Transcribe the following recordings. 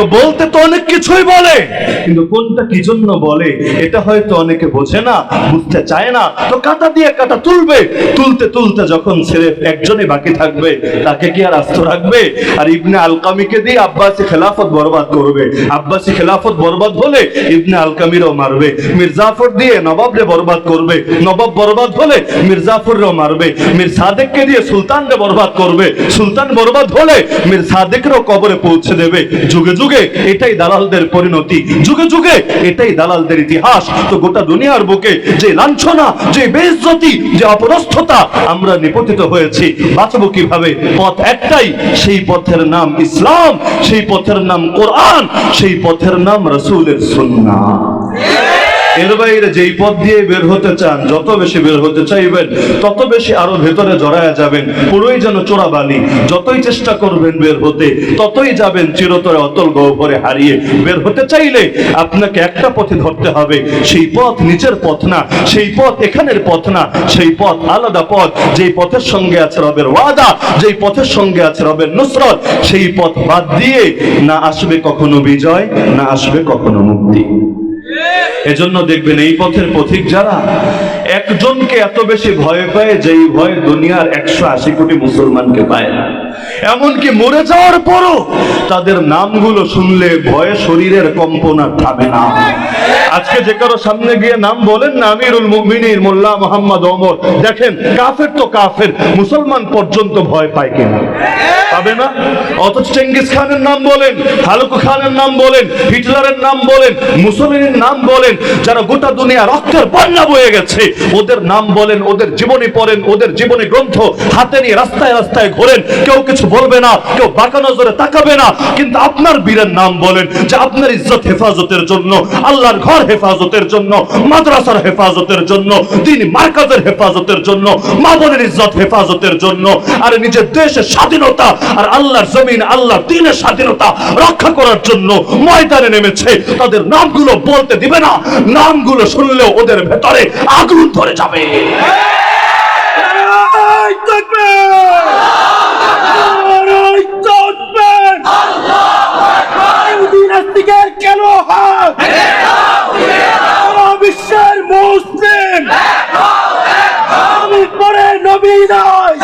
তো বলতে তো অনেক কিছুই বলে। কিন্তু কোনটা কি জন্য বলে, এটা হয়তো অনেকে বোঝে না, বুঝতে চায় না। তো কাটা দিয়ে কাটা তুলবে। তুলতে তুলতে যখন ছেলে একজনই বাকি থাকবে, তাকে কি আর আস্ত রাখবে? আর ইবনে আলকামিকে দিয়ে আব্বাসী খেলাফত বরবাদ করবে। আব্বাসী খেলাফত বরবাদ হলে ইবনে আলকামিরও মারবে। মির্জাফর দিয়ে নবাবরে বরবাদ করবে। নবাব বরবাদ হলে মির্জাফরও মারবে। মির সাদেককে দিয়ে সুলতানরে বরবাদ করবে। সুলতান বরবাদ হলে মির সাদেকেরও কবরে পৌঁছে দেবে। যুগে যুগে এটাই দালালদের পরিণতি। যুগে যুগে এটাই দালালদের ইতিহাস। তো গোটা দুনিয়ার বুকে যে লাঞ্ছনা, যে বেজ্জতি যে অপরস্থতা আমরা নিপতিত হয়েছি, বাঁচবো কীভাবে? পথ একটাই, সেই পথের নাম ইসলাম, সেই পথের নাম কোরআন, সেই পথের নাম রসুলের সুন্নাহ। এর বাইরে যেই পথ দিয়ে বের হতে চান, যত বেশি বের হতে চাইবেন, তত বেশি আরও ভেতরে জড়ায়া যাবেন, পুরোই যেন চোরাবালি। যতই চেষ্টা করবেন বের হতে, ততই যাবেন চিরতরে অতল গহ্বরে হারিয়ে। বের হতে চাইলে আপনাকে একটা পথে ধরতে হবে। সেই পথ নিচের পথ না, সেই পথ এখানের পথ না, সেই পথ আলাদা পথ। যেই পথের সঙ্গে আছে রবের ওয়াদা, যেই পথের সঙ্গে আছে রবের নুসরত, সেই পথ বাদ দিয়ে না আসবে কখনো বিজয়, না আসবে কখনো মুক্তি। এজন্য দেখবেন এই পথের পথিক যারা একজনকে এত বেশি ভয় পায়, যেই ভয় দুনিয়ার একশো আশি কোটি মুসলমানকে পায় না। এমনকি মরে যাওয়ার পরও তাদের নামগুলো শুনলে ভয়ে শরীরের কম্পনা থামে না। আজকে যে কারও সামনে গিয়ে নাম বলেন না, আমিরুল মুমিনির মোল্লা মোহাম্মদ ওমর, দেখেন কাফের তো কাফের, মুসলমান পর্যন্ত ভয় পায় কিনা? পাবে না? অথচ চেঙ্গিস খানের নাম বলেন হালুকু খানের নাম বলেন, হিটলারের নাম বলেন মুসলিনের নাম বলেন, যারা গোটা দুনিয়া রক্তের বন্যা বয়ে গেছে, ওদের নাম বলেন, ওদের জীবনী পড়েন, ওদের জীবনী গ্রন্থ হাতে নিয়ে রাস্তায় রাস্তায় ঘোরেন কেউ কিছু বলবে না কেউ বাঁকা নজরে তাকাবে না কিন্তু আপনার বীরের নাম বলেন যে আপনার ইজ্জত হেফাজতের জন্য আল্লাহর ঘর হেফাজতের জন্য মাদ্রাসার হেফাজতের জন্য দিন মার্কাজের হেফাজতের জন্য মা বোনের ইজ্জত হেফাজতের জন্য আর নিজের দেশের স্বাধীনতা আর আল্লাহর জমিন আল্লাহর দিনের স্বাধীনতা রক্ষা করার জন্য ময়দানে নেমেছে তাদের নামগুলো বলতে দিবে না নামগুলো শুনলেও ওদের ভেতরে আগুন ধরে যাবে কেন বিশ্বের মুসলিম। পরে নবী নয়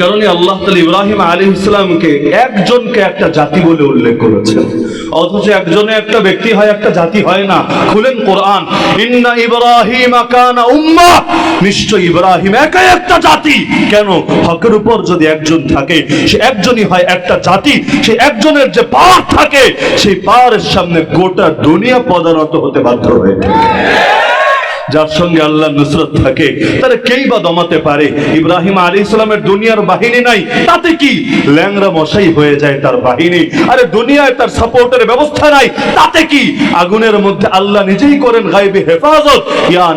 কারণে আল্লাহ তাআলা ইব্রাহিম আলাইহিস সালামকে একজনকে একটা জাতি বলে উল্লেখ করেছেন। অথচ একজনে একটা ব্যক্তি হয়, একটা জাতি হয় না। খুলেন কোরআন। ইন্না ইব্রাহিম কানা উম্মাহ নিশ্চয় ইব্রাহিম একাই একটা জাতি। কেন? হকের উপর যদি একজন থাকে, সে একজনই হয় একটা জাতি, সে একজনের যে পার থাকে, সেই পারের সামনে গোটা দুনিয়া পদানত হতে বাধ্য হয়ে থাকে। যার সঙ্গে আল্লাহ নুসরত থাকে, তারা কেই বা দমাতে পারে? ইব্রাহিম আলী ইসলামের দুনিয়ার বাহিনী নাই, তাতে কি? ল্যাংরা মশাই হয়ে যায় তার বাহিনী। আরে দুনিয়ায় তার সাপোর্টের ব্যবস্থা নাই, তাতে কি? আগুনের মধ্যে আল্লাহ নিজেই করেন গাইবে হেফাজত। ইয়া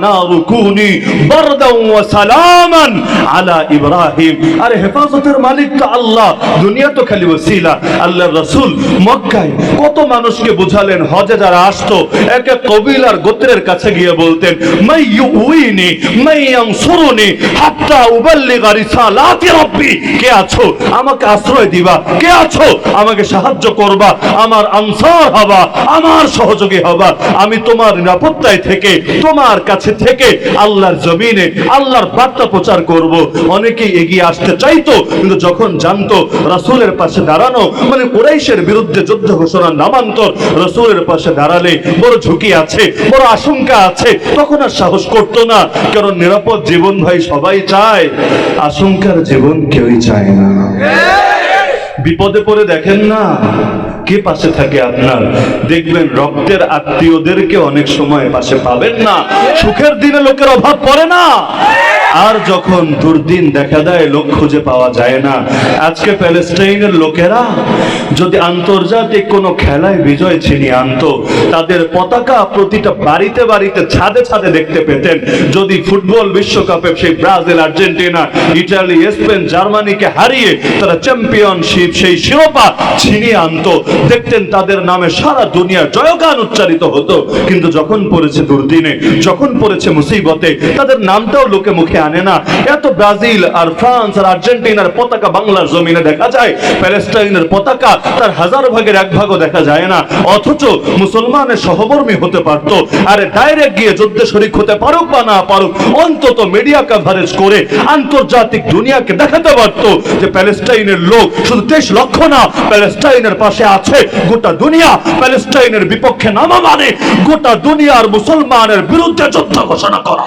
ওয়া সালামান আলা ইব্রাহিম। আরে হেফাজতের মালিক তো আল্লাহ, দুনিয়া তো খালি ওসিলা। আল্লাহর রাসূল মক্কায় কত মানুষকে বুঝালেন, হজে যারা আসতো, এক এক কবিলার গোত্রের কাছে গিয়ে বলতেন মাই ইউইনি, মাই ইয়ানসুরুনি হাত্তা উবাল্লিগা রিসালাতি রাব্বি। কে আছো? আমাকে আশ্রয় দিবা। কে আছো? আমাকে সাহায্য করবা। আমার আনসার হবা, আমার সহযোগী হবা। আমি তোমার নিরাপত্তায় থেকে, তোমার কাছে থেকে আল্লাহর জমিনে আল্লাহর বার্তা প্রচার করব। অনেকেই এগিয়ে আসতে চাইতো, কিন্তু যখন জানতো রাসূলের পাশে দাঁড়ানো মানে কুরাইশের বিরুদ্ধে যুদ্ধ ঘোষণার নামান্তর, রাসূলের পাশে দাঁড়ালে বড় ঝুঁকি আছে, বড় আশঙ্কা আছে, তখন আর সাহস করতো না, কারণ নিরাপদ জীবন ভাই সবাই চায়, আশঙ্কার জীবন কেউই চায় না। বিপদে পড়ে দেখেন না, কে পাশে থাকে আপনার? দেখবেন রক্তের আত্মীয়দেরকে অনেক সময় পাশে পাবেন না, সুখের দিনে লোকের অভাব পড়ে না। আর যখন দুর্দিন দেখা দেয়, লোক খুঁজে পাওয়া যায় না। আজকে প্যালেস্টাইনের লোকেরা যদি আন্তর্জাতিক কোনো খেলায় বিজয় ছিনিয়ে আনতো, তাদের পতাকা প্রতিটা বাড়িতে বাড়িতে ছাদে ছাদে দেখতে পেতেন। যদি ফুটবল বিশ্বকাপে সেই ব্রাজিল, আর্জেন্টিনা, ইটালি, স্পেন, জার্মানিকে হারিয়ে তারা চ্যাম্পিয়নশিপ, সেই শিরোপা ছিনিয়ে আনতো, দেখতেন তাদের নামে সারা দুনিয়া জয়গান উচ্চারিত হতো। কিন্তু যখন পড়েছে দুর্দিনে, যখন পড়েছে মুসিবতে, তাদের নামটাও লোকে মুখে আনে না? এত ব্রাজিল আর ফ্রান্স আর আর্জেন্টিনার পতাকা বাংলার জমিনে দেখা যায়। প্যালেস্টাইনের পতাকা তার হাজার ভাগের এক ভাগও দেখা যায় না। অথচ মুসলমানের সহকর্মী হতে পারত। আরে ডাইরেক্ট গিয়ে যুদ্ধে শরিক হতে পারুক বা না পারুক, অন্তত মিডিয়া কভারেজ করে আন্তর্জাতিক দুনিয়াকে দেখাতে পারত যে প্যালেস্টাইনের লোক শুধু তেইশ লক্ষ না, প্যালেস্টাইনের পাশে আছে গোটা দুনিয়া। প্যালেস্টাইনের বিপক্ষে নামা মানে গোটা দুনিয়ার মুসলমানের বিরুদ্ধে যুদ্ধ ঘোষণা করা।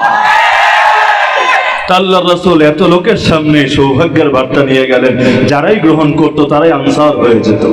আল্লাহ রসুল এত লোকের সামনে সৌভাগ্যের বার্তা নিয়ে গেলেন, যারাই গ্রহণ করত তারাই আনসার হয়ে যেত।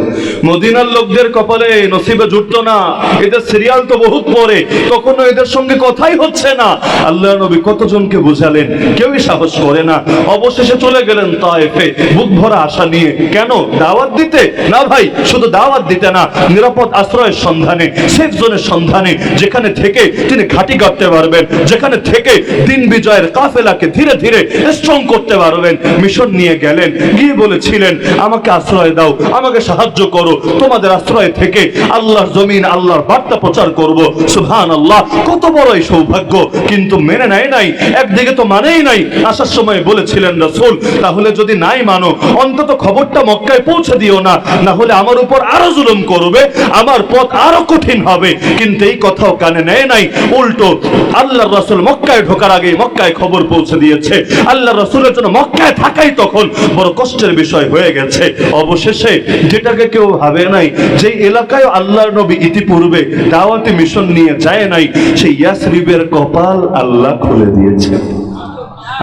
মদিনার লোকদের কপালে নসিবে জুটতো না, এদের সিরিয়াল তো বহুত পরে তখনও এদের সঙ্গে কথাই হচ্ছে না। আল্লাহ নবী কতজনকে বুঝালেন, কেউই সাহস করে না। অবশেষে চলে গেলেন তায়েফে, বুক ভরা আশা নিয়ে। কেন? দাওয়াত দিতে? না ভাই, শুধু দাওয়াত দিতে না, নিরাপদ আশ্রয়ের সন্ধানে সেফ জোনের সন্ধানে, যেখানে থেকে তিনি ঘাঁটি গাঁটতে পারবেন, যেখানে থেকে দিন বিজয়ের কাফেলাকে ধীরে ধীরে ধীরে স্ট্রং করতে পারবেন মিশন নিয়ে গেলেন। গিয়ে বলেছিলেন, আমাকে আশ্রয় দাও, আমাকে সাহায্য করো। তোমাদের আশ্রয় থেকে আল্লাহর জমিন, আল্লাহর বার্তা প্রচার করব। সুবহান আল্লাহ কত বড় এই সৌভাগ্য। কিন্তু মেনে নেয় নাই, একদিকে তো মানেই নাই। আসার সময় বলেছিলেন, রাসূল, তাহলে যদি নাই মানো, অন্তত খবরটা মক্কায় পৌঁছে দিও না। না হলে আমার উপর আরও জুলুম করবে, আমার পথ আরও কঠিন হবে। কিন্তু এই কথাও কানে নেয় নাই। উল্টো আল্লাহ রাসূল মক্কায় ঢোকার আগে মক্কায় খবর পৌঁছে দিয়েছে। আল্লাহ রাসূলের জন্য মক্কায় থাকাই তখন বড় কষ্টের বিষয় হয়ে গেছে। অবশেষে যেটাকে কেউ ভাবে নাই যে এলাকায় আল্লাহর নবী ইতিপূর্বে দাওয়াতি মিশন নিয়ে যায় নাই, সেই ইয়াসরিবের কপাল আল্লাহ খুলে দিয়েছে।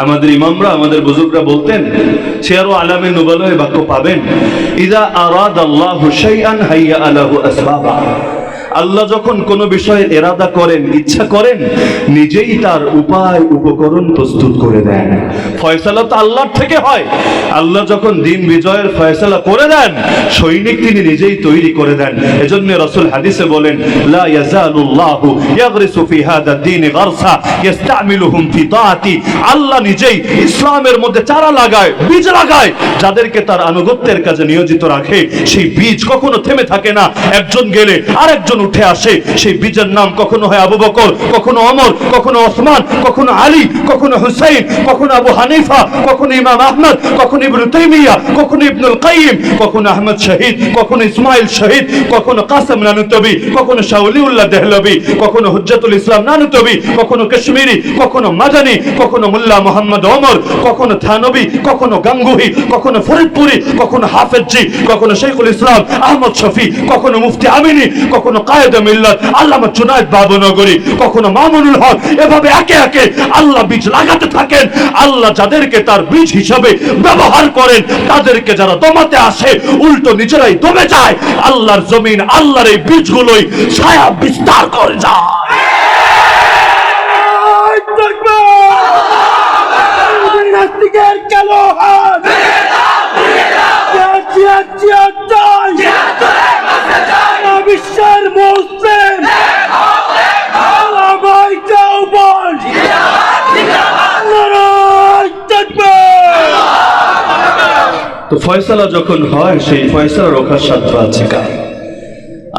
আমাদের ইমামরা, আমাদের বুজুর্গরা বলতেন, সে আরও আলামে নুবালয় বাক্য পাবেন, ইদা আরাদ আল্লাহ শাইআন হাইয়া আলাহু আসবাবা। আল্লাহ যখন কোনো বিষয়ে এরাদা করেন, ইচ্ছা করেন, নিজেই তার উপায়, উপকরণ প্রস্তুত করে দেন। ফয়সালা তো আল্লাহর থেকে হয়। আল্লাহ যখন দিন বিজয়ের ফয়সালা করে দেন, সৈনিক তিনি নিজেই তৈরি করে দেন। এজন্য রাসূল হাদিসে বলেন, লা ইয়াজালুল্লাহু ইয়াগরিসু ফি হাদা দ্বীন গারসা ইস্তামিলুহুম ফি তাআতি। আল্লাহ নিজেই ইসলামের মধ্যে চারা লাগায়, বীজ লাগায়, যাদেরকে তার আনুগত্যের কাজে নিয়োজিত রাখে। সেই বীজ কখনো থেমে থাকে না। একজন গেলে আরেকজন উঠে আসে, সেই বীজের নাম কখনো হয় আবু বকর, কখনো অমর, কখনো ওসমান, কখনো আলী, কখনো হুসাইন, কখনো আবু হানিফা, কখনো ইমাম আহমদ, কখনো ইবনু তাইমিয়া, কখনো ইবনুল কাইয়িম, কখনো আহমদ শহীদ, কখনো ইসমাইল শহীদ, কখনো কাসেম নানুতবি, কখনো শাওলিউল্লাহ দেহলবি, কখনো হুজ্জাতুল ইসলাম নানুতবি, কখনো কাশ্মীরি, কখনো মাদানি, কখনো মোল্লা মোহাম্মদ ওমর, কখনো থানবী, কখনো গাঙ্গুহি, কখনো ফরিদপুরি, কখনো হাফেজি কখনো শেখুল ইসলাম আহমদ শফি, কখনো মুফতি আমিনী, কখনো কায়েদে মিল্লাত আল্লামা জুনায়েদ বাবুনগরী কখনো মামুনুল হক এভাবে একে একে আল্লাহ বীজ লাগাতে থাকেন। আল্লাহ যাদেরকে তার বীজ হিসাবে ব্যবহার করেন তাদেরকে যারা দমাতে আসে উল্টো নিজেরাই দমে যায়। আল্লাহর জমিন আল্লাহর এই বীজগুলোই ছায়া বিস্তার করে যায়! নাস্তিকের কালো হাত ফয়সালা যখন হয়, সেই ফয়সালা রোখার সাধ্য আছে কার?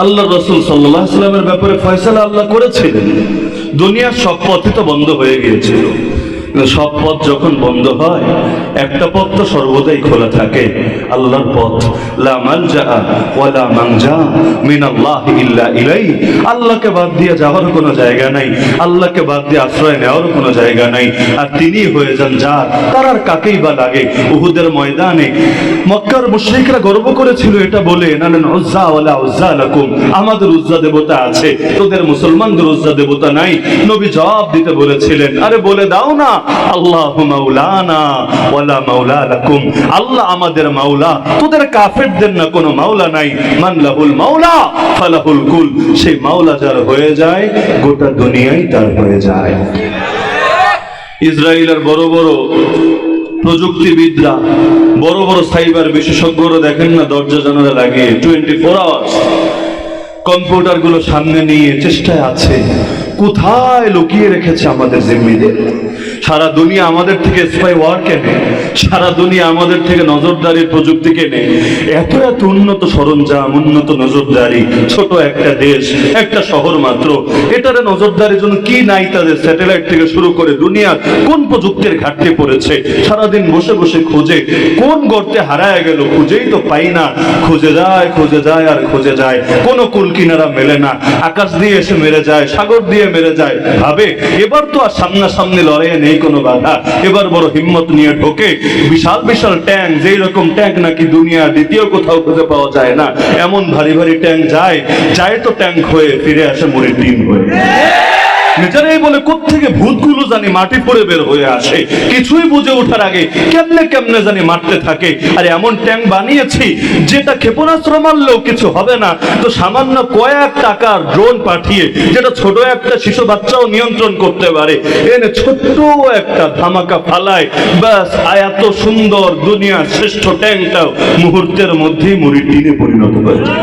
আল্লাহ রসুল সাল্লাহ সাল্লামের ব্যাপারে ফয়সালা আল্লাহ করেছিলেন। দুনিয়ার সব পথে তো বন্ধ হয়ে গিয়েছিল। সব পথ যখন বন্ধ হয়, একটা পথ তো সর্বদাই খোলা থাকে। আল্লাহর পথ আল্লাহকে বাদ দিয়ে যাওয়ার কোনো জায়গা নাই, আল্লাহকে বাদ দিয়ে আশ্রয় নেওয়ার কোনো জায়গা নাই। আর তিনি হয়ে যান যার, তার আর কাকেই বা লাগে? উহুদের ময়দানে মক্কার মুশরিকরা গর্ব করেছিল এটা বলে আমাদের উজ্জা দেবতা আছে, তোদের মুসলমানদের উজ্জা দেবতা নাই। নবী জবাব দিতে বলেছিলেন, আরে বলে দাও না আল্লাহু মাওলানা, ওয়ালা মাওলা লাকুম। আল্লাহ আমাদের মাওলা, তোদের কাফেরদের না কোনো মাওলা নাই। মাওলা, ফালাহুল কুল। সেই মাওলা যার হয়ে যায়, গোটা দুনিয়াই তার হয়ে যায়। ইসরায়েলের বড় বড় প্রযুক্তিবিদরা, বড় বড় সাইবার বিশেষজ্ঞরা দেখেন না, দরজা জানালা লাগিয়ে টোয়েন্টি ফোর আওয়ার্স কম্পিউটারগুলো সামনে নিয়ে চেষ্টায় আছে। কোথায় লুকিয়ে রেখেছে আমাদের জিম্মিদের? সারা দুনিয়া আমাদের থেকে স্পাই ওয়ার কেনে সারা দুনিয়া আমাদের থেকে নজরদারির প্রযুক্তি কেনে এত এত উন্নত সরঞ্জাম, উন্নত নজরদারি, ছোট একটা দেশ, একটা শহর মাত্র। এটারে নজরদারির জন্য কি নাই তাদের স্যাটেলাইট থেকে শুরু করে দুনিয়ার কোন প্রযুক্তির ঘাটতি পড়েছে? সারাদিন বসে বসে খোঁজে, কোন গর্তে হারায় গেল খুঁজেই তো পাই না। খুঁজে যায় খুঁজে যায় আর খুঁজে যায়। কোনো কুল কিনারা মেলে না। আকাশ দিয়ে এসে মেরে যায়, সাগর দিয়ে মেরে যায়। ভাবে, এবার তো আর সামনাসামনি লড়াইয়ে নেই কোনো বাধা। এবার বড় হিম্মত নিয়ে ঢোকে। বিশাল বিশাল ট্যাঙ্ক, যেই রকম ট্যাঙ্ক নাকি দুনিয়া দ্বিতীয় কোথাও খুঁজে পাওয়া যায় না, এমন ভারী ভারী ট্যাঙ্ক যায় যায় তো ট্যাঙ্ক হয়ে ফিরে আসে মুড়ির টিম হয়ে। নিজেরাই বলে, কোত্থেকে ভূতগুলো জানি মাটি পড়ে বের হয়ে আসে? কিছুই বুঝে ওঠার আগে কেমনে কেমনে জানি মারতে থাকে? আর এমন ট্যাঙ্ক বানিয়েছি, যেটা ক্ষেপণাস্ত্র মারলেও কিছু হবে না। তো সামান্য কয়েক টাকার ড্রোন পাঠিয়ে, যেটা ছোট একটা শিশু বাচ্চাও নিয়ন্ত্রণ করতে পারে, এনে ছোট্ট একটা ধামাকা ফালায়। ব্যাস এত সুন্দর দুনিয়ার শ্রেষ্ঠ ট্যাঙ্কটাও মুহূর্তের মধ্যেই মুড়ি টিনে পরিণত হয়েছে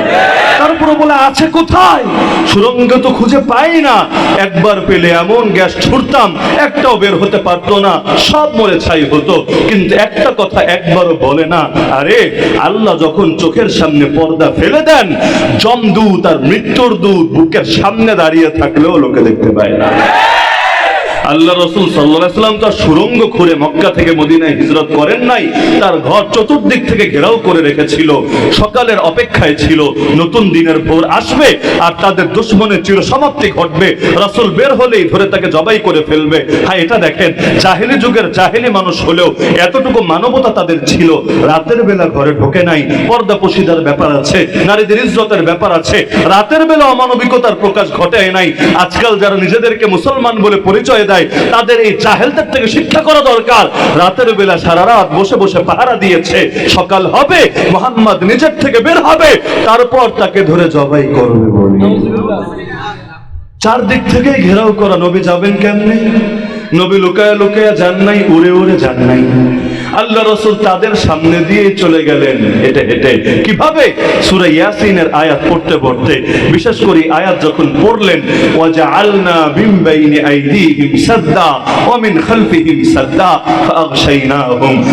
তারপরে বলে আছে কোথায়? সুরঙ্গ তো খুঁজে পাই না। একবার পেলে এমন গ্যাস ছুটতাম, একটাও বের হতে পারতো না। সব মরে ছাই হতো। কিন্তু একটা কথা একবারও বলে না। আরে, আল্লাহ যখন চোখের সামনে পর্দা ফেলে দেন, জমদূত আর মৃত্যুর দূত বুকের সামনে দাঁড়িয়ে থাকলেও লোকে দেখতে পায় না। আল্লাহ রসুল সাল্লাম তার সুরঙ্গ খুঁড়ে মক্কা থেকে মদিনায় হিজরত করেন নাই, তার ঘর চতুর্দিক থেকে ঘেরাও করে রেখেছিল, সকালের অপেক্ষায় ছিল, নতুন দিনের ভোর আসবে আর তাদের দুশ্মনের চির সমাপ্তি ঘটবে, রাসূল বের হলেই ধরে তাকে জবাই করে ফেলবে। হ্যাঁ এটা দেখেন, জাহেলি যুগের জাহেলি মানুষ হলেও এতটুকু মানবতা তাদের ছিল, রাতের বেলা ঘরে ঢোকে নাই, পর্দা পশিদার ব্যাপার আছে, নারীদের ইজ্জতের ব্যাপার আছে, রাতের বেলা অমানবিকতার প্রকাশ ঘটে নাই, আজকাল যারা নিজেদেরকে মুসলমান বলে পরিচয় দেয় তাদের এই জাহেলদের থেকে শিক্ষা করা দরকার। রাতের বেলা সারা রাত বসে বসে পাহারা দিয়েছে। সকাল হবে, মোহাম্মদ নিজের থেকে বের হবে, তারপর তাকে ধরে জবাই করবে বলে। চারদিক থেকে ঘেরাও করা নবী যাবেন কেমনে? নবী লুকায় লুকায় যান নাই, উড়ে উড়ে যান নাই। আল্লাহ রসুল তাদের সামনে দিয়ে চলে গেলেন। হেঁটে হেঁটে। কীভাবে? সূরা ইয়াসিনের আয়াত পড়তে পড়তে। বিশেষ করে আয়াত যখন পড়লেন, ওয়াজআলনা মিন বাইনি আইদিহিম সাদ্দা সাদ্দা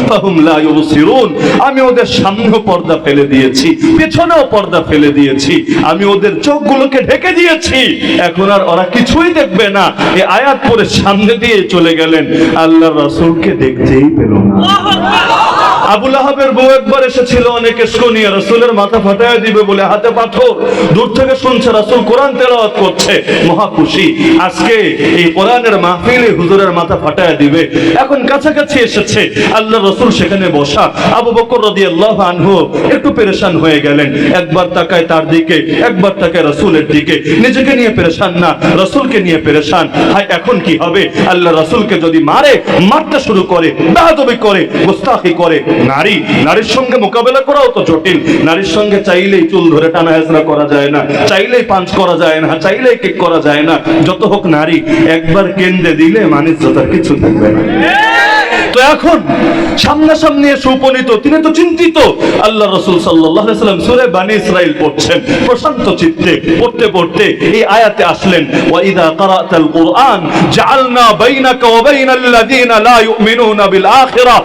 ফাহুম লা ইউবসিরুন। আমি ওদের সামনেও পর্দা ফেলে দিয়েছি, পেছনেও পর্দা ফেলে দিয়েছি। আমি ওদের চোখগুলোকে ঢেকে দিয়েছি। এখন আর ওরা কিছুই দেখবে না। এই আয়াত পরে সামনে দিয়ে চলে গেলেন। আল্লাহ রাসূলকে দেখতেই পেল না। 不 了 আবুল আহাবের বউ একবার এসেছিল, অনেকে শুনিয়ে রসুলের মাথা ফাটায় দিবে বলে হাতে পাথর। দূর থেকে শুনছে রসুল কোরআন তেলাওয়াত করছে। আজকে এই কোরআনের মাহফিলে হুজুরের মাথা ফাটায় দিবে। এখন কাছাকাছি এসেছে। আল্লাহ রসুল সেখানে বসা। আবু বকর রাদিয়াল্লাহু আনহু একটু পেরেশান হয়ে গেলেন। একবার তাকায় তার দিকে, একবার তাকায় রসুলের দিকে। নিজেকে নিয়ে পেরেশান না, রসুলকে নিয়ে পেরেশান। হাই এখন কি হবে? আল্লাহ রসুলকে যদি মারে, মারতে শুরু করে, বেহাদবি করে, গোস্তাখি করে নারী, নারীর সঙ্গে মোকাবেলা করাও তো জটিল। নারীর সঙ্গে চাইলেই চুল ধরে টানা হেসনা করা যায় না, চাইলেই পাঞ্চ করা যায় না, চাইলেই কেক করা যায় না। যত হোক নারী, একবার কেন্দ্রে দিলে মানুষ তার কিছু থাকবে না। তো এখন সামনাসামনি এসে উপনীত, তিনি তো চিন্তিত। আল্লাহ রসুল সাল্লাম সুরে বানি ইসরাইল পড়ছেন। প্রশান্ত চিত্তে পড়তে পড়তে এই আয়াতে আসলেন, ওয়াইদা কারাতাল কুরআন জাআলনা বাইনাকা ওয়া বাইনাল্লাযিনা লা ইউমিনুনা বিল আখিরা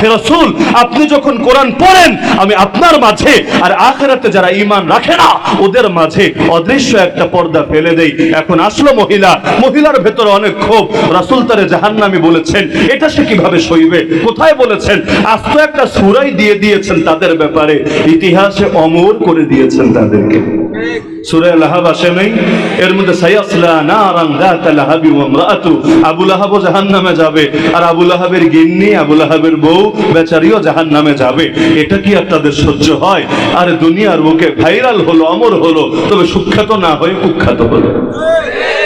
হে রাসূল, আপনি যখন কোরআন পড়েন, আমি আপনার মাঝে, আর আখিরাতে যারা ঈমান রাখে না, ওদের মাঝে অদৃশ্য একটা পর্দা ফেলে দেই। এখন আসলো মহিলা, মহিলার ভেতরে অনেক ক্ষোভ। রাসূল তারে জাহান্নামী বলেছেন, এটা সে কীভাবে সইবে? কোথায় বলেছেন, আস্ত একটা সুরাই দিয়ে দিয়েছেন তাদের ব্যাপারে। ইতিহাসে অমর করে দিয়েছেন তাদেরকে। গিন্নি জাহান্নামে যাবে। এটা কি সহ্য হয়? আর দুনিয়ার বুকে ভাইরাল হলো, অমর হলো, তবে সুখ্যাত না হয়ে কুখ্যাত হলো।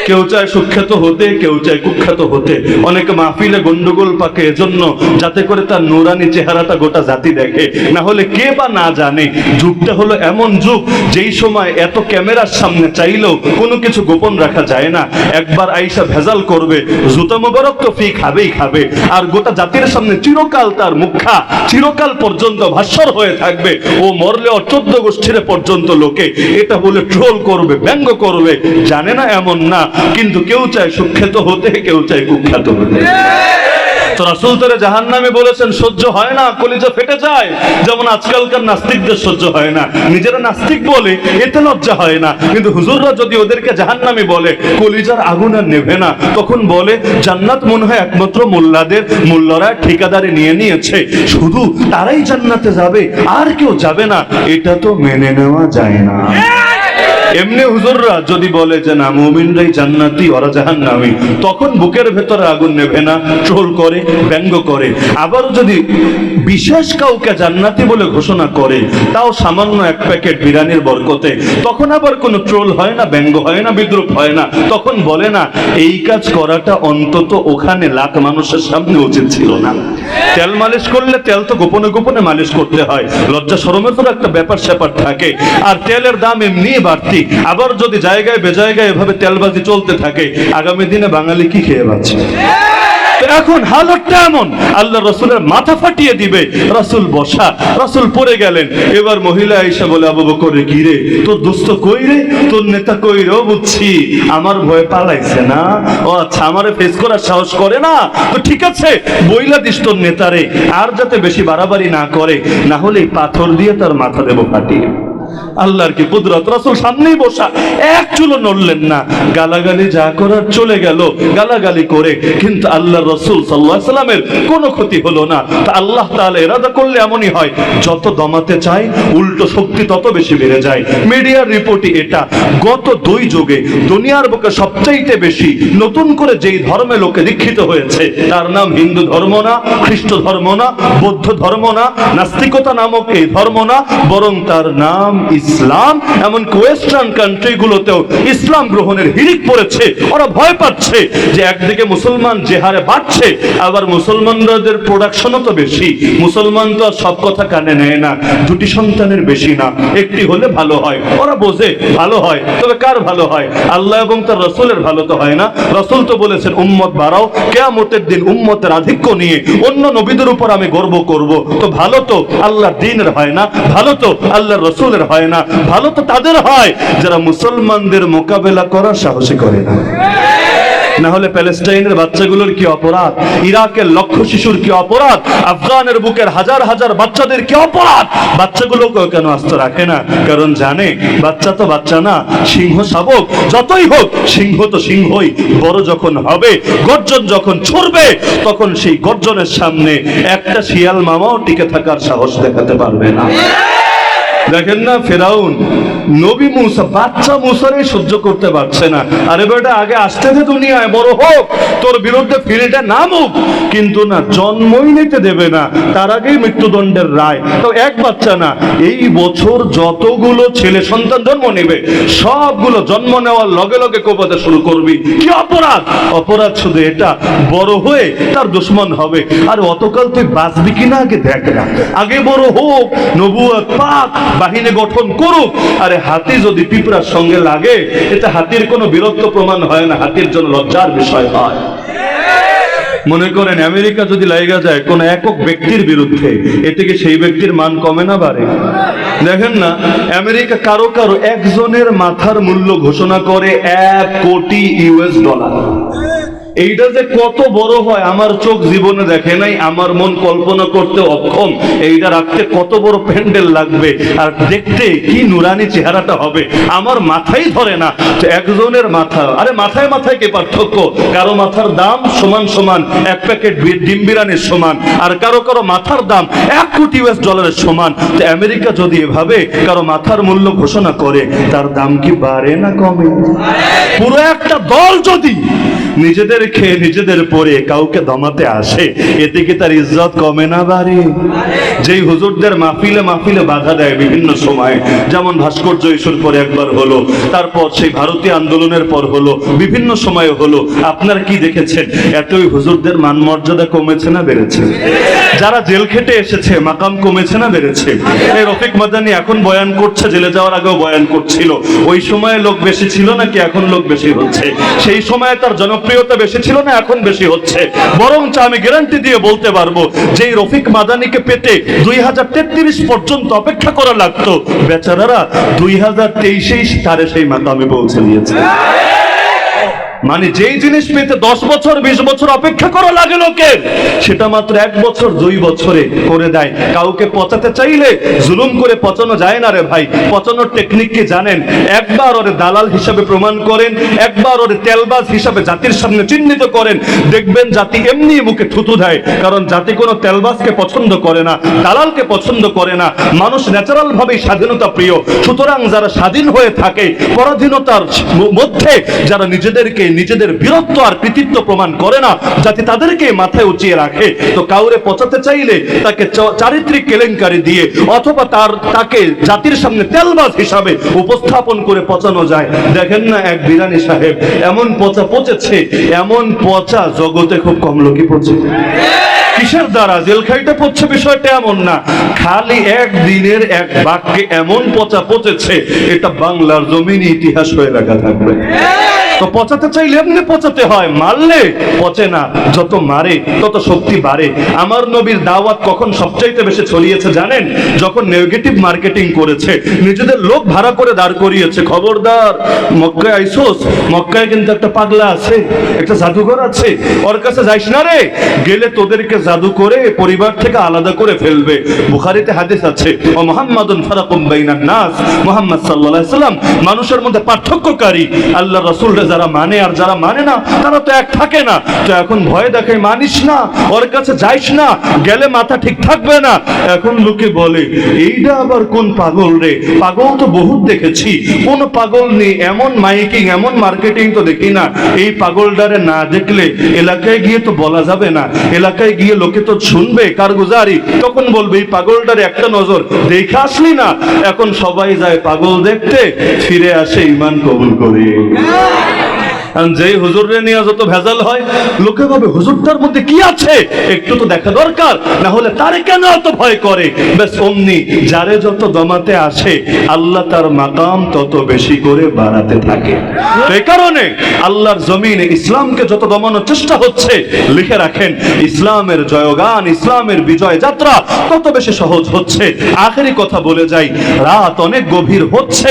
কেউ চায় সুখ্যাত হতে, কেউ চায় কুখ্যাত হতে। অনেকে মাহফিলে গন্ডগোল পাকে, এজন্য যাতে করে তার নুরানি চেহারাটা গোটা জাতি দেখে। না হলে কে বা না জানে। যুগটা হলো এমন যুগ, যেই সময় এত ক্যামেরার সামনে চাইলেও কোনো কিছু গোপন রাখা যায় না। একবার আইসা ভেজাল করবে, জুতা মোবারক তো ফি খাবেই খাবে। আর গোটা জাতির সামনে চিরকাল তার মুখা, চিরকাল পর্যন্ত ভাস্বর হয়ে থাকবে। ও মরলে ও চোদ্দ গোষ্ঠীর পর্যন্ত লোকে এটা বলে ট্রোল করবে, ব্যঙ্গ করবে। জানে না এমন না কিন্তু কেউ চায় সুখ্যাত হতে, কেউ চায় কুখ্যাত হতে। রাসুল তারা জাহান নামে বলেছেন, সহ্য হয় না, কলিজা ফেটে যায়। যেমন আজকালকার নাস্তিকদের সহ্য হয় না। নিজেরা নাস্তিক বলে, এতে লজ্জা হয় না। কিন্তু হুজুররা যদি ওদেরকে জাহান নামে বলে, কলিজার আগুন আর নেভে না, তখন বলে, জান্নাত মনে হয় একমাত্র মোল্লাদের, মোল্লারা ঠিকাদারি নিয়ে নিয়েছে। শুধু তারাই জান্নাতে যাবে, আর কেউ যাবে না। এটা তো মেনে নেওয়া যায় না। এমনি হুজুররা যদি বলে যে না, মুমিনরাই জান্নাতি, ওরা জাহান্নামী, তখন বুকের ভেতরে আগুন নেভে না ট্রোল করে, ব্যঙ্গ করে। আবারও যদি বিশেষ কাউকে জান্নাতি বলে ঘোষণা করে, তাও সামান্য এক প্যাকেট বিরিয়ানির বরকতে, তখন আবার কোনো ট্রোল হয় না, ব্যঙ্গ হয় না, বিদ্রুপ হয় না। তখন বলে না, এই কাজ করাটা অন্তত ওখানে লাখ মানুষের সামনে উচিত ছিল না। তেল মালিশ করলে তেল তো গোপনে গোপনে মালিশ করতে হয়। লজ্জা শরমের তো একটা ব্যাপার স্যাপার থাকে। আর তেলের দাম এমনি বাড়তি। আবার যদি জায়গায় বেজায়গায় এভাবে তেলবাজি চলতে থাকে, আগামী দিনে বাঙালি কি খেয়ে পাচ্ছে এখন হালতটা এমন। আল্লাহ রসুলের মাথা ফাটিয়ে দিবে, রসুল বসা, রসুল পড়ে গেলেন। এবার মহিলা এসে বলে, আবু বকরে কি রে? তোর দোস্ত কই রে? তোর নেতা কই রে? বুঝছি, আমার ভয় পালাইছে না। ও আচ্ছা আমারে ফেস করার সাহস করে না? তো ঠিক আছে, বইলা দিস তোর নেতারে আর যাতে বেশি বাড়াবাড়ি না করে, না হলে পাথর দিয়ে তার মাথা দেবো ফাটিয়ে। আল্লাহর কি কুদরত? রাসূল সামনেই বসা। এক চুলো নড়লেন না। গালাগালি যা করার চলে গেল, গালাগালি করে। কিন্তু আল্লাহ রসুল সাল্লাহ সাল্লামের কোনো ক্ষতি হলো না। তা আল্লাহ তাআলা এরাদা করলে এমনই হয়, যত দমাতে চায়, উল্টো শক্তি তত বেশি বেড়ে যায়। মিডিয়ার রিপোর্টই এটা। গত দুই যুগে দুনিয়ার বুকে সবচাইতে বেশি নতুন করে যেই ধর্মে লোকে দীক্ষিত হয়েছে, তার নাম হিন্দু ধর্ম না, খ্রিস্ট ধর্ম না, বৌদ্ধ ধর্ম না, নাস্তিকতা নামক এই ধর্ম না, বরং তার নাম ইসলাম, এমন ওয়েস্টার্ন কান্ট্রিগুলোতেও ইসলাম গ্রহণের হিড়িক পড়েছে, ওরা ভয় পাচ্ছে যে একদিকে মুসলমান যে হারে বাড়ছে, আবার মুসলমানদের প্রোডাকশনও তো বেশি। মুসলমান তো সব কথা কানে নেয় না, দুটি সন্তানের বেশি না, একটি হলে ভালো হয়, ওরা বোঝে ভালো হয়, তবে কার ভালো হয়? আল্লাহ এবং তার রসুলের ভালো তো হয় না। রসুল তো বলেছেন, উম্মত বাড়াও, কেয়ামতের দিন উম্মতের আধিক্য নিয়ে অন্য নবীদের উপর আমি গর্ব করব। তো ভালো তো আল্লাহ দিনের হয় না, ভালো তো আল্লাহ রসুলের হয় না। ভালো তো তাদের হয়, যারা মুসলমানদের মোকাবেলা করার সাহসী করে না। না হলে প্যালেস্টাইনের বাচ্চাগুলোর কি অপরাধ? ইরাকের লক্ষ শিশুর কি অপরাধ? আফগানের বুকের হাজার হাজার বাচ্চাদের কি অপরাধ? কেন আস্ত রাখে না? কারণ জানে, বাচ্চা তো বাচ্চা না, সিংহ শাবক, যতই হোক, সিংহ তো সিংহই। বড় যখন হবে, গর্জন যখন ছড়বে, তখন সেই গর্জনের সামনে একটা শিয়াল মামাও টিকে থাকার সাহস দেখাতে পারবে না। দেখেন না, ফেরাউন, নবী মুসা, বাচ্চা মুসারে সহ্য করতে পারছে না। আরে বেটা, আগে আসতে দে দুনিয়ায়, বড় হোক, তোর বিরুদ্ধে ফিরেটা নামুক। কিন্তু না, জন্মই নিতে দেবে না, তার আগেই মৃত্যুদণ্ডের রায়। তো এক বাচ্চা না, এই বছর যতগুলো ছেলে সন্তান জন্ম নেবে, সবগুলো জন্ম নেওয়ার লগে লগে কোপাতে শুরু করবি। কি অপরাধ? অপরাধ শুধু এটা, বড় হয়ে তার দুশ্মন হবে। আর অতকাল তুই বাঁচবি কিনা আগে দেখ না। আগে বড় হোক নবুয়াত পাক বাহিনী গঠন করুক। আরে হাতি যদি পিঁপড়ার সঙ্গে লাগে, এতে হাতির কোনো বীরত্ব প্রমাণ হয় না, হাতির জন্য লজ্জার বিষয় হয়। মনে করেন, আমেরিকা যদি লাইগা যায়, কোন একক ব্যক্তির বিরুদ্ধে, এ থেকে সেই ব্যক্তির মান কমে না বাড়ে। দেখেন না, আমেরিকা কারও কারও একজনের মাথার মূল্য ঘোষণা করে এক কোটি ইউএস ডলার। এইটা যে কত বড় হয়, আমার চোখ জীবনে দেখে নাই, আমার মন কল্পনা করতে অক্ষম। এইটা রাখতে কত বড় প্যান্ডেল লাগবে, আর দেখতে কি নুরানি চেহারাটা হবে, আমার মাথাই ধরে না। একজনের মাথা, আরে মাথায় মাথায় কি পার্থক্য? কারও মাথার দাম সমান সমান, এক প্যাকেট ডিম বিরিয়ানির সমান, আর কারও কারও মাথার দাম এক কোটি ইউএস ডলারের সমান। তো আমেরিকা যদি এভাবে কারও মাথার মূল্য ঘোষণা করে, তার দাম কি বাড়ে না কমে? পুরো একটা দল যদি নিজেদের খেয়ে নিজেদের পরে কাউকে দমাতে আসে। এতে কি তার ইজ্জত কমে না বাড়ে। যেই হুজুরদের মাহফিলে মাহফিলে বাধা দেয় বিভিন্ন সময়, যেমন ভাস্কর্য ইস্যুর পরে একবার হলো, তারপর সেই ভারতীয় আন্দোলনের পর হলো, বিভিন্ন সময়ে হলো। আপনারা কি দেখেছেন? এতই হুজুরদের মান মর্যাদা কমেছে না বেড়েছে? যারা জেল খেটে এসেছে, মাকাম কমেছে না বেড়েছে? এই রফিক মাদানি এখন বয়ান করছে, জেলে যাওয়ার আগেও বয়ান করছিল। ওই সময়ে লোক বেশি ছিল নাকি এখন লোক বেশি হচ্ছে? সেই সময়ে তার জনপ্রিয়তা বেশি ছিল না, এখন বেশি হচ্ছে। বরঞ্চ আমি গ্যারান্টি দিয়ে বলতে পারব যে রফিক মাদানিকে পেতে দুই হাজার তেত্রিশ পর্যন্ত অপেক্ষা করা লাগতো, বেচারারা দুই হাজার তেইশেই তারে সেই মাকামে পৌঁছে দিয়েছে। মানে যেই জিনিস পেতে দশ বছর, বিশ বছর অপেক্ষা করা লাগে লোকের, সেটা মাত্র এক বছর, দুই বছরে করে দেয়। কাউকে পচাতে চাইলে জুলুম করে পচানো যায় না রে ভাই। পচানোর টেকনিক কি জানেন? একবার ওরে দালাল হিসাবে প্রমাণ করেন, একবার ওরে তেলবাজ হিসাবে জাতির সামনে চিহ্নিত করেন। দেখবেন জাতি এমনি মুখে থুতু দেয়, কারণ জাতি কোনো তেলবাজকে পছন্দ করে না, দালালকে পছন্দ করে না। মানুষ ন্যাচারাল ভাবেই স্বাধীনতা প্রিয়। সুতরাং যারা স্বাধীন হয়ে থাকে, পরাধীনতার মধ্যে যারা নিজেদেরকে নিজেদের বীরত্ব আর কৃতিত্ব প্রমাণ করে না, যাতে তাদেরকে মাথায় উঁচিয়ে রাখে। তো কাউরে পচাতে চাইলে তাকে চারিত্রিক কেলেঙ্কারি দিয়ে অথবা তার, তাকে জাতির সামনে তেলবাজ হিসাবে উপস্থাপন করে পচানো যায়। দেখেন না এক বিরানি সাহেব, এমন পচা পচেছে, এমন পচা জগতে খুব কম লোকই পচে। কিসের দ্বারা? জেল খাইতে পড়ছে বিষয়টা এমন না। খালি এক দিনের এক বাক্যে এমন পচা পচেছে, এটা বাংলার জমিন ইতিহাস হয়ে লেখা থাকবে। তো পচাতে চাইলে এমনি পচাতে হয়, মারলে পচে না। যত মারে, তত শক্তি বাড়ে। আমার নবীর দাওয়াত কখন সবচাইতে বেশি ছড়িয়েছে জানেন? যখন নেগেটিভ মার্কেটিং করেছে, নিজেদের লোক ভাড়া করে দাঁড় করিয়েছে। খবরদার, মক্কায় আইসোস, মক্কায় কিন্তু একটা পাগলা আছে, একটা জাদুঘর আছে। ওর কাছে যাইস না রে? গেলে তোদেরকে জাদু করে পরিবার থেকে আলাদা করে ফেলবে। বুখারিতে হাদিস আছে, ও মোহাম্মদুন ফারাকুম বাইনান নাস। মোহাম্মদ সাল্লাল্লাহু আলাইহি সাল্লাম মানুষের মধ্যে পার্থক্যকারী। আল্লাহ রাসূলরা যারা মানে আর যারা মানে না, তারা তো এক থাকে না। তো এখন ভয় দেখে মানিস না, ওর কাছে যাইস না, গেলে মাথা ঠিক থাকবে না। এখন লোকে বলে এইটা আবার কোন পাগল রে? পাগল তো বহুত দেখেছি। কোন পাগল নেই, এমন মাইকিং, এমন মার্কেটিং তো দেখি না। এই পাগলটারে না দেখলে এলাকায় গিয়ে তো বলা যাবে না। এলাকায় গিয়ে লোকে তো শুনবে কারগুজারি তখন বলবে, এই পাগলটারে একটা নজর দেখে আসলি না। এখন সবাই যায় পাগল দেখতে, ফিরে আসে ইমান কবুল করে। যেই হুজুরে নিয়ে যত ভেজাল হয়, লোকে ভাবে, হুজুরটার মধ্যে কি আছে? একটু তো দেখা দরকার, না হলে তারে কেন এত ভয় করে? বেশ অমনি যারে যত দমাতে আসে, আল্লাহ তার মাকাম তত বেশি করে বাড়াতে থাকে। এই কারণে আল্লাহর জমিনে ইসলামকে যত দমানোর চেষ্টা হচ্ছে, লিখে রাখেন, ইসলামের জয়গান, ইসলামের বিজয় যাত্রা তত বেশি সহজ হচ্ছে। আখেরি কথা বলে যাই, রাত অনেক গভীর হচ্ছে,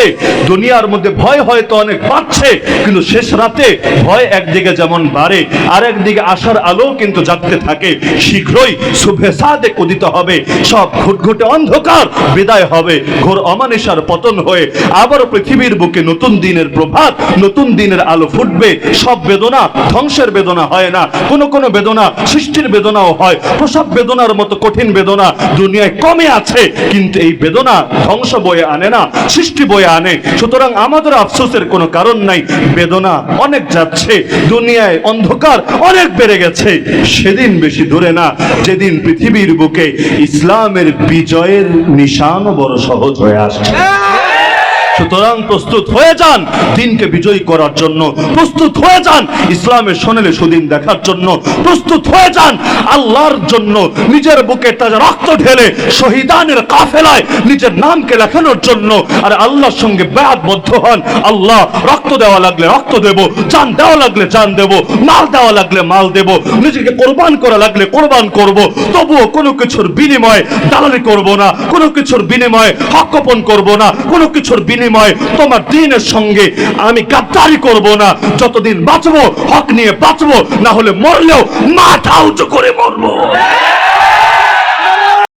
দুনিয়ার মধ্যে ভয় হয়তো অনেক পাচ্ছে কিন্তু শেষ রাতে ভয় একদিকে যেমন বাড়ে আর একদিকে আশার আলো কিন্তু জাগতে থাকে। শীঘ্রই শুভে সাদে উদিত হবে, সব ঘুটঘুটে অন্ধকার বিদায় হবে। ঘোর অমানিসার পতন হয়ে আবারও পৃথিবীর বুকে নতুন দিনের প্রভাত, নতুন দিনের আলো ফুটবে। সব বেদনা ধ্বংসের বেদনা হয় না, কোন কোন বেদনা সৃষ্টির বেদনাও হয়। প্রসব বেদনার মতো কঠিন বেদনা দুনিয়ায় কমে আছে, কিন্তু এই বেদনা ধ্বংস বয়ে আনে না, সৃষ্টি বয়ে আনে। সুতরাং আমাদের আফসোসের কোনো কারণ নাই, বেদনা অনেক যাচ্ছে, দুনিয়ায় অন্ধকার অনেক বেড়ে গেছে। সেদিন বেশি দূরে না, যেদিন পৃথিবীর বুকে ইসলামের বিজয়ের নিশানও বড় সহজ হয়ে আসছে সুতরাং প্রস্তুত হয়ে যান। দিনকে বিজয়ী করার জন্য প্রস্তুত হয়ে যান। ইসলামের সোনালে সুদিন দেখার জন্য প্রস্তুত হয়ে যান। আল্লাহর জন্য নিজের বুকে তাজা রক্ত ঢেলে শহীদানের কাফেলায় নিজের নামকে লেখানোর জন্য আর আল্লাহর সঙ্গে ব্যাধবদ্ধ হন। আল্লাহ, রক্ত দেওয়া লাগলে রক্ত দেব, জান দেওয়া লাগলে জান দেব, মাল দেওয়া লাগলে মাল দেব, নিজেকে কোরবান করা লাগলে কোরবান করব, তবুও কোনো কিছুর বিনিময়ে দালালি করব না, কোনো কিছুর বিনিময়ে হকপন করব না, কোনো কিছুর বিনিময়ে তোমার দিনের সঙ্গে আমি গাদ্দারি করব না। যতদিন বাঁচবো, হক নিয়ে বাঁচবো, না হলে মরলেও মাথা উঁচু করে মরবো।